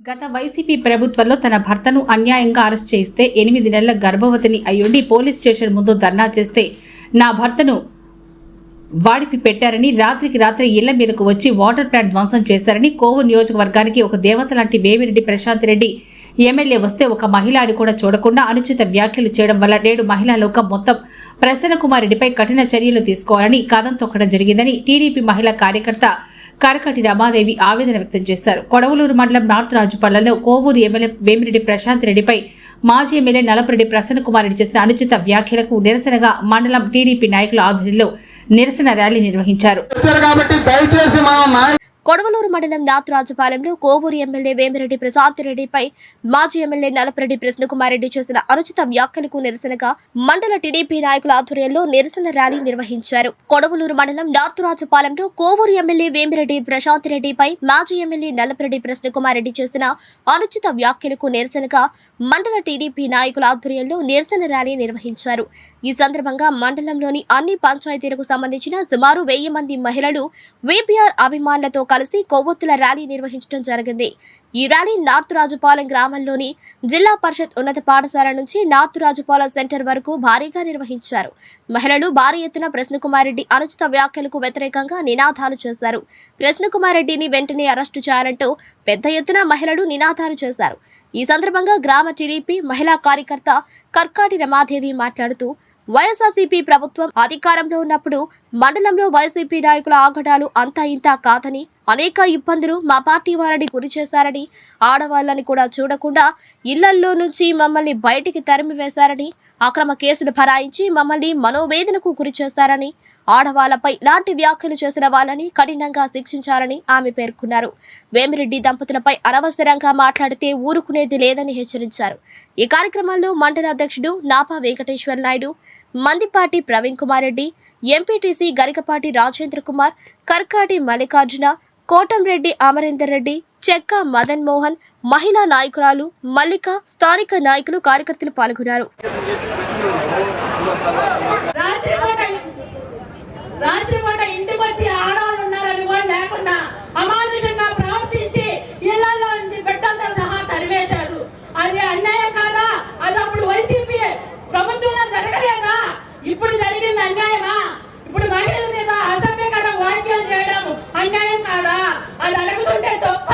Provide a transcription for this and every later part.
గత వైసీపీ ప్రభుత్వంలో తన భర్తను అన్యాయంగా అరెస్ట్ చేస్తే ఎనిమిది నెలల గర్భవతిని అయ్యుండి పోలీస్ స్టేషన్ ముందు ధర్నా చేస్తే నా భర్తను వాడిపి పెట్టారని రాత్రికి రాత్రి ఇళ్ళ మీదకు వచ్చి వాటర్ ప్లాంట్ ధ్వంసం చేశారని కోవు నియోజకవర్గానికి ఒక దేవత లాంటి వేమిరెడ్డి ప్రశాంత్ రెడ్డి ఎమ్మెల్యే వస్తే ఒక మహిళ అని కూడా చూడకుండా అనుచిత వ్యాఖ్యలు చేయడం వల్ల నేడు మహిళా లోకం మొత్తం ప్రసన్న కుమార్ రెడ్డిపై కఠిన చర్యలు తీసుకోవాలని కథం తొక్కడం జరిగిందని టీడీపీ మహిళా కార్యకర్త కరకటి రమాదేవి ఆవేదన వ్యక్తం చేశారు. కొడవలూరు మండలం నార్త్ రాజుపల్లెలో కోవూరు ఎమ్మెల్యే వేమిరెడ్డి ప్రశాంత్ రెడ్డిపై మాజీ ఎమ్మెల్యే నలపరెడ్డి ప్రసన్న కుమార్ రెడ్డి చేసిన అనుచిత వ్యాఖ్యలకు నిరసనగా మండలం టీడీపీ నాయకుల ఆధ్వర్యంలో నిరసన ర్యాలీ నిర్వహించారు. కొడవలూరు మండలం నాతురాజపాలెంలో కోవూరు ఎమ్మెల్యే వేమిరెడ్డి ప్రశాంత్ రెడ్డిపై మాజీ ఎమ్మెల్యే నలపరెడ్డి కృష్ణకుమార్ రెడ్డి చేసిన అనుచిత వ్యాఖ్యలకు నిరసనగా మండల టీడీపీ నాయకుల ఆధ్వర్యంలో నిరసన ర్యాలీ నిర్వహించారు. కొడవలూరు మండలం నాతురాజపాలెంలో కోవూరు ఎమ్మెల్యే వేమిరెడ్డి ప్రశాంత్ రెడ్డిపై మాజీ ఎమ్మెల్యే నలపరెడ్డి కృష్ణకుమార్ రెడ్డి చేసిన అనుచిత వ్యాఖ్యలకు నిరసనగా మండల టీడీపీ నాయకుల ఆధ్వర్యంలో నిరసన ర్యాలీ నిర్వహించారు. ఈ సందర్భంగా మండలంలోని అన్ని పంచాయతీలకు సంబంధించిన సుమారు వెయ్యి మంది మహిళలు వీపీఆర్ అభిమానులతో కలిసి కొవ్వొత్తుల ర్యాలీ నిర్వహించడం జరిగింది. ఈ ర్యాలీ నార్త్ రాజుపాలెం గ్రామంలోని జిల్లా పరిషత్ ఉన్నత పాఠశాల నుంచి నార్త్ రాజుపాలెం సెంటర్ వరకు భారీగా నిర్వహించారు. మహిళలు భారీ ఎత్తున ప్రశ్నకుమారెడ్డి అనుచిత వ్యాఖ్యలకు వ్యతిరేకంగా నినాదాలు చేశారు. ప్రశ్నకుమారెడ్డిని వెంటనే అరెస్టు చేయాలంటూ పెద్ద ఎత్తున మహిళలు నినాదాలు చేశారు. ఈ సందర్భంగా గ్రామ టీడీపీ మహిళా కార్యకర్త కర్కాటి రమాదేవి మాట్లాడుతూ వైఎస్ఆర్సీపీ ప్రభుత్వం అధికారంలో ఉన్నప్పుడు మండలంలో వైసీపీ నాయకుల ఆగడాలు అంతా ఇంతా కాదని అనేక ఇబ్బందులు మా పార్టీ వారిని గురి చేశారని ఆడవాళ్ళని కూడా చూడకుండా ఇళ్ళల్లో నుంచి మమ్మల్ని బయటికి తరిమి వేశారని అక్రమ కేసులు భరాయించి మమ్మల్ని మనోవేదనకు గురి చేశారని ఆడవాళ్ళపై ఇలాంటి వ్యాఖ్యలు చేసిన వాళ్ళని కఠినంగా శిక్షించాలని ఆమె పేర్కొన్నారు. వేమిరెడ్డి దంపతులపై అనవసరంగా మాట్లాడితే ఊరుకునేది లేదని హెచ్చరించారు. ఈ కార్యక్రమంలో మండల అధ్యక్షుడు నాపా వెంకటేశ్వర నాయుడు మందిపాటి ప్రవీణ్ కుమార్ రెడ్డి ఎంపీటీసీ గరికపాటి రాజేంద్ర కుమార్ కర్కాటి మల్లికార్జున కోటంరెడ్డి అమరేందర్ రెడ్డి చెక్క మదన్ మోహన్ మహిళా నాయకురాలు మల్లిక స్థానిక నాయకులు కార్యకర్తలు పాల్గొన్నారు. రాత్రిపూట రాత్రిపూట ఇంటికి వచ్చి ఆడవాళ్ళు ఉన్నారని కూడా లేకుండా అమానుష ప్రవర్తించి ఇళ్ళలో నుంచి బిడ్డలతో సహా తరివేశారు అది అన్యాయం కాదా అది అప్పుడు వైసీపీ ప్రభుత్వంలో జరగలేదా ఇప్పుడు జరిగింది అన్యాయమా ఇప్పుడు మహిళల మీద అసభ్యకర వ్యాఖ్యలు చేయడం అన్యాయం కాదా అది అడుగుతుంటే తప్ప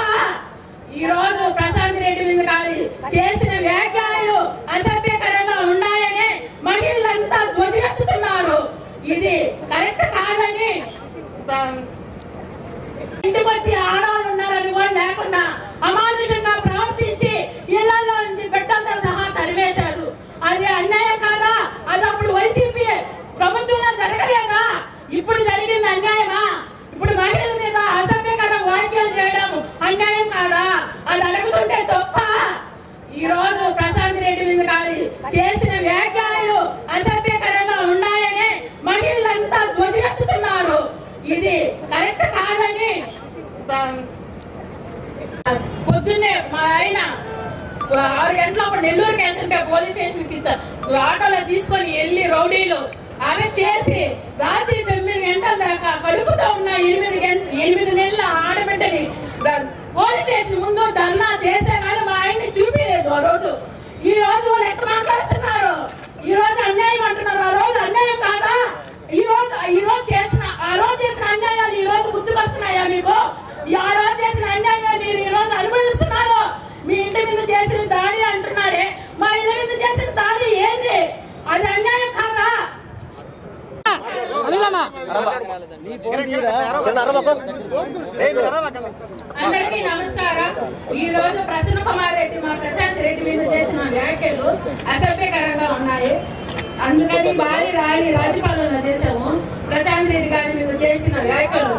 ఈ రోజు ప్రశాంత్ రెడ్డి మీద గారి చేసిన వ్యాఖ్యలు అసభ్యకరంగా ఉన్నాయని మహిళలంతా ధ్వజెత్తుతున్నారు ఇది కరెక్ట్ కాదని ఆ, ఇంటికి వచ్చి ఆడవాళ్ళు ఉన్నారని కూడా లేకుండా అమానుషంగా ప్రవర్తించి ఇళ్ళలో నుంచి బిడ్డలతో సహా తరివేశారు అది అన్యాయం కాదా? అది అప్పుడు వైసీపీ ప్రభుత్వంలో జరగలేదా? ఇప్పుడు జరిగింది అన్యాయమా? ఇప్పుడు మహిళల మీద అసభ్యకర వ్యాఖ్యలు చేయడం అన్యాయం కాదా? అది అడుగుతుంటే తప్ప. ఈ రోజు ప్రశాంత్ రెడ్డి మీద గారి చేసిన వ్యాఖ్య కరెక్ట్ కాదని పొద్దున్నే మా ఆయన ఆరు గంటలప్పుడు నెల్లూరుకి వెళ్తుంటే పోలీస్ స్టేషన్కి ఆటోలో తీసుకొని వెళ్ళి రౌడీలు అరెస్ట్ చేసి రాత్రి తొమ్మిది గంటల దాకా కడుపుతో ఉన్న ఎనిమిది గంట ఎనిమిది నెలల ఆడబిడ్డని పోలీస్ స్టేషన్ ముందు ధర్నా చేస్తే కానీ మా ఆయన్ని చూపించలేదు ఆ రోజు. ఈ రోజు వాళ్ళు ఎట్లా మాట్లాడుతున్నారు? ఈ రోజు అన్యాయం అంటున్నారు. ఆ రోజు అన్యాయం కాదా? ఈ రోజు ఈ రోజు చేస్తే రోజు చేసిన అన్యాయాలు ఈ రోజు గుర్తుకొస్తున్నాయా మీకు? ఆ రోజు చేసిన అన్యాయం మీరు ఈ రోజు అనుభవిస్తున్నారు? మీ ఇంటి మీద చేసిన దాడి అంటున్నారే. మా ఇళ్ళ మీద చేసిన దాడి ఏంది? అది అన్యాయం కాదా? అందరికీ నమస్కారం. ఈ రోజు ప్రసన్న కుమార్ రెడ్డి మా ప్రశాంత్ రెడ్డి మీద చేసిన వ్యాఖ్యలు అసభ్యకరంగా ఉన్నాయి. అందుకని భారీ ర్యాలీ రాజపాలనలో చేసాము ప్రశాంత్ రెడ్డి గారి మీద చేసిన వ్యాఖ్యలు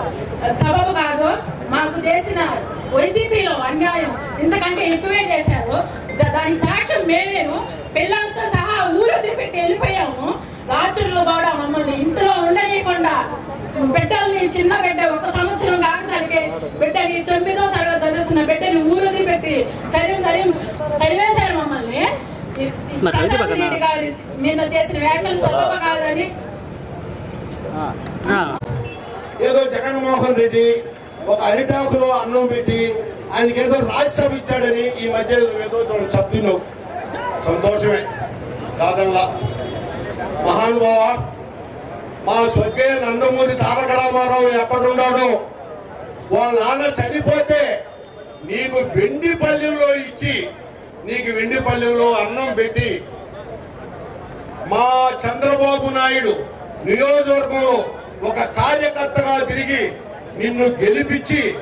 సబబు కాదు మాకు చేసిన వైసీపీలో అన్యాయం ఇంతకంటే ఎక్కువే చేశారు. దానికి సాక్ష్యం మేమేను. పిల్లలతో సహా ఊరు పెట్టి వెళ్ళిపోయాము. రాత్రులు కూడా మమ్మల్ని ఇంట్లో ఉండనీయకుండా బిడ్డల్ని చిన్న బిడ్డ ఒక సంవత్సరం కాకతానికి బిడ్డని తొమ్మిదో తరగతి చదువుతున్న బిడ్డని ఊరది పెట్టి తరిమి తరిమి తరివేశారు మమ్మల్ని. మీద చేసిన వ్యాఖ్యలు సొప్ప కాదని. ఏదో జగన్మోహన్ రెడ్డి ఒక అరిటాకులో అన్నం పెట్టి ఆయనకి ఏదో రాజ్యసభ ఇచ్చాడని ఈ మధ్య ఏదో చెప్తున్నావు. సంతోషమే. కాదల్లా మహానుభావ మా స్వర్గీయ నందమూరి తారక రామారావు ఎక్కడున్నాడో వాళ్ళ నాన్న చనిపోతే నీకు వెండి పల్లెంలో ఇచ్చి నీకు వెండి పల్లెంలో అన్నం పెట్టి మా చంద్రబాబు నాయుడు నియోజకవర్గంలో ఒక కార్యకర్తగా తిరిగి నిన్ను గెలిపించి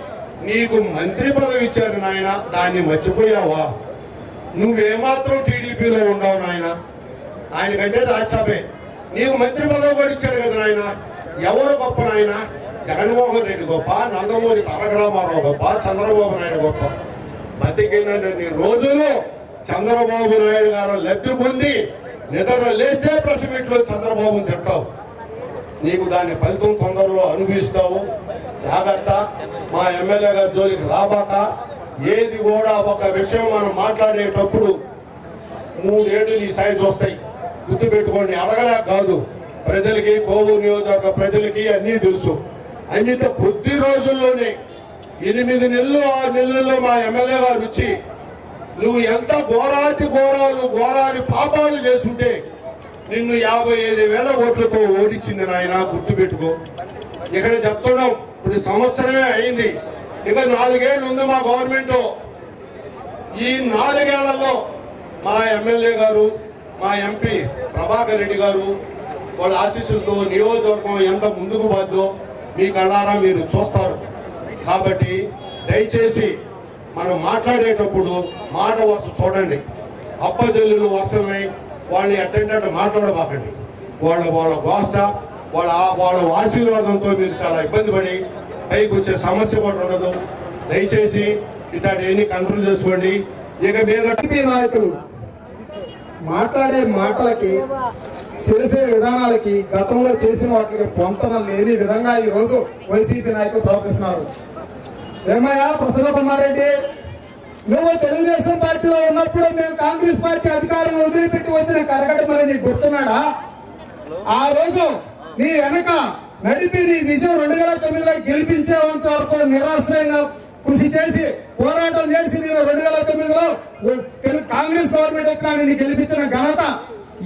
నీకు మంత్రి పదవి ఇచ్చారు నాయన దాన్ని మర్చిపోయావా? నువ్వేమాత్రం టీడీపీలో ఉండవు నాయన. ఆయనకంటే రాజ్యసభే. నీకు మంత్రి పదవి కూడా ఇచ్చాడు కదా నాయన. ఎవరు గొప్ప నాయన? జగన్మోహన్ రెడ్డి గొప్ప నందమూరి తారక రామారావు గొప్ప చంద్రబాబు నాయుడు గొప్ప. బతికినన్ని రోజులు చంద్రబాబు నాయుడు గారు లబ్ధి పొంది నిద్ర లేస్తే ప్రెస్ చంద్రబాబుని తింటావు నీకు దాని ఫలితం తొందరలో అనుభవిస్తావు. జాగ్రత్త. మా ఎమ్మెల్యే గారి జోలికి రాబాక. ఏది కూడా ఒక విషయం మనం మాట్లాడేటప్పుడు మూడేళ్ళు నీ సైజు వస్తాయి. గుర్తు పెట్టుకోండి అడగలేక కాదు. ప్రజలకి కోవూరు నియోజకవర్గ ప్రజలకి అన్నీ తెలుసు. అన్నితో కొద్ది రోజుల్లోనే ఎనిమిది నెలలు ఆరు నెలల్లో మా ఎమ్మెల్యే గారు వచ్చి నువ్వు ఎంత ఘోరాతి ఘోరాలు ఘోరాని పాపాలు చేసుకుంటే నిన్ను యాభై ఐదు వేల ఓట్లతో ఓడించింది నాయన గుర్తుపెట్టుకో. ఇక్కడ చెప్తున్నాం ఇప్పుడు సంవత్సరమే అయింది. ఇక నాలుగేళ్ళు ఉంది మా గవర్నమెంట్. ఈ నాలుగేళ్ళలో మా ఎమ్మెల్యే గారు మా ఎంపీ ప్రభాకర్ రెడ్డి గారు వాళ్ళ ఆశీస్సులతో నియోజకవర్గం ఎంత ముందుకు పోద్దో మీ కళ్ళారా మీరు చూస్తారు. కాబట్టి దయచేసి మనం మాట్లాడేటప్పుడు మాట వరుస చూడండి. అప్పజల్లులు వరుసలై వాళ్ళని ఎట్టంటే మాట్లాడబాకండి. వాళ్ళ వాళ్ళ గోష్ట వాళ్ళ వాళ్ళ ఆశీర్వాదంతో మీరు చాలా ఇబ్బంది పడి పైకి వచ్చే సమస్య కూడా ఉండదు. దయచేసి ఇట్లాంటి ఎన్ని కంట్రోల్ చేసుకోండి. ఇక మీద నాయకులు మాట్లాడే మాటలకి చేసే విధానాలకి గతంలో చేసిన వాటికి పొంతన లేని విధంగా ఈ రోజు వైసీపీ నాయకులు ప్రవర్తిస్తున్నారు. ఏమయ్యా ప్రసన్న కుమారెడ్డి నువ్వు తెలుగుదేశం పార్టీలో ఉన్నప్పుడు మేము కాంగ్రెస్ పార్టీ అధికారం వదిలిపెట్టి వచ్చిన కరగడం నీకు గుర్తున్నాడా? ఆ రోజు నీ వెనక నడిపి నీ నిజం రెండు వేల తొమ్మిదిలో గెలిపించేంత వరకు నిరాశ్రయంగా కృషి చేసి పోరాటం చేసి నేను రెండు వేల తొమ్మిదిలో కాంగ్రెస్ గవర్నమెంట్ వచ్చిన నేను గెలిపించిన ఘనత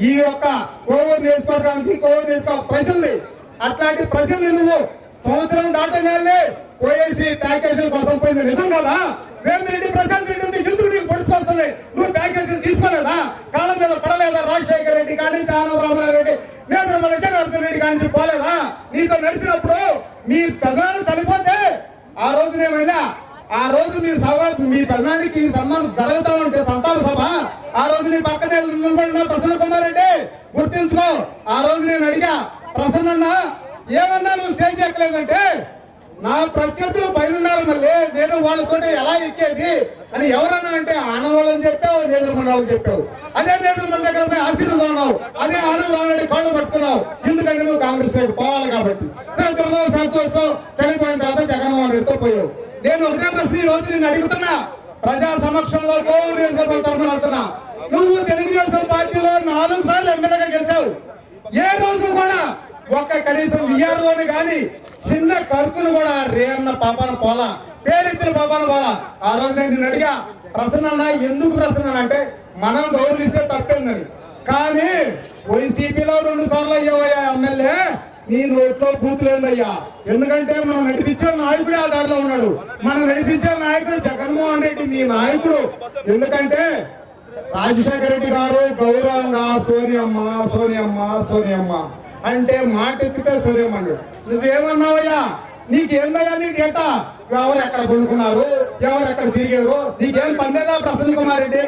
ఈ యొక్క కోవిడ్ నియోజకవర్గానికి కోవిడ్ నియోజకవర్గ ప్రజల్ని అట్లాంటి ప్రజల్ని నువ్వు సంవత్సరం దాటగానే పోయేసి ప్యాకేజీల కోసం పోయింది. నిజం కదా? వేమిరెడ్డి ప్రశాంత్ రెడ్డి ఉంది. ఎందుకు నీకు పొడుచుకొస్తుంది నువ్వు ప్యాకేజీలు తీసుకోలేదా? కాళ్ళ మీద పడలేదా రాజశేఖర రెడ్డి కానీ చాలా రెడ్డి? నేత్రమల జనార్దన్ రెడ్డి కానీ పోలేదా? నీతో నడిచినప్పుడు మీ పెదనాలు చనిపోతే ఆ రోజు నేను వెళ్ళా. ఆ రోజు మీ సభ మీ ప్రధానికి సన్మానం జరుగుతా ఉంటే సంతాన సభ. ఆ రోజు నీ పక్కనే నిలబడిన ప్రసన్న కుమార్ రెడ్డి గుర్తించుకో. ఆ రోజు నేను అడిగా ప్రసన్న ఏమన్నా నువ్వు స్టేజ్ ఎక్కలేదంటే నా ప్రత్యర్థులు బయలున్నారు మళ్ళీ. నేను వాళ్ళతో ఎలా ఎక్కేది అని ఎవరన్నా అంటే ఆనవాళ్ళని చెప్పావు నేదురుమన్నాళ్ళని చెప్పావు. అదే నేదురుమల దగ్గర పోయి ఆశీర్వాదం అదే ఆనవాళ్ళని కాళ్ళు పట్టుకున్నావు. ఎందుకంటే నువ్వు కాంగ్రెస్ రేపు పోవాలి కాబట్టి. సంతోషం సంతోషం చనిపోయిన తర్వాత జగన్మోహన్ రెడ్డితో పోయావు. నేను ఒకటే ప్రశ్న ఈ రోజు నేను అడుగుతున్నా. ప్రజా సమక్షంలో కోవూరు నియోజకవర్గం తరఫున అడుగుతున్నా నువ్వు తెలుగుదేశం పార్టీలో నాలుగు సార్లు ఎమ్మెల్యేగా గెలిచావు. ఏ రోజు కూడా ఒక్క కనీసం విఆర్ఓని గాని చిన్న కరుకులు కూడా రేన్న పాపాన పోలా పేరెత్తిన పాపాన పోలా. ఆ రోజు నేను అడిగా ప్రసన్న ఎందుకు ప్రసన్న అంటే మనం గౌరవిస్తే తప్పిందని. కానీ వైసీపీలో రెండు సార్లు అయ్యావయ్యా ఎమ్మెల్యే నీ నోట్లో కూతులేదయ్యా ఎందుకంటే మనం నడిపించే నాయకుడు ఆ దారిలో ఉన్నాడు. మనం నడిపించే నాయకుడు జగన్మోహన్ రెడ్డి నీ నాయకుడు. ఎందుకంటే రాజశేఖర రెడ్డి గారు గౌరవంగా సోనియమ్మ సోనియమ్మ సోనియమ్మ అంటే మాట ఎత్తితే సోనియమ్మ నువ్వేమన్నావయ్యా? నీకేందయ్యా నీ డేటా? ఎవరు ఎక్కడ కొనుక్కున్నారు? ఎవరు ఎక్కడ తిరిగారు? నీకేం పనిలేదా ప్రసన్న కుమార్ రెడ్డి?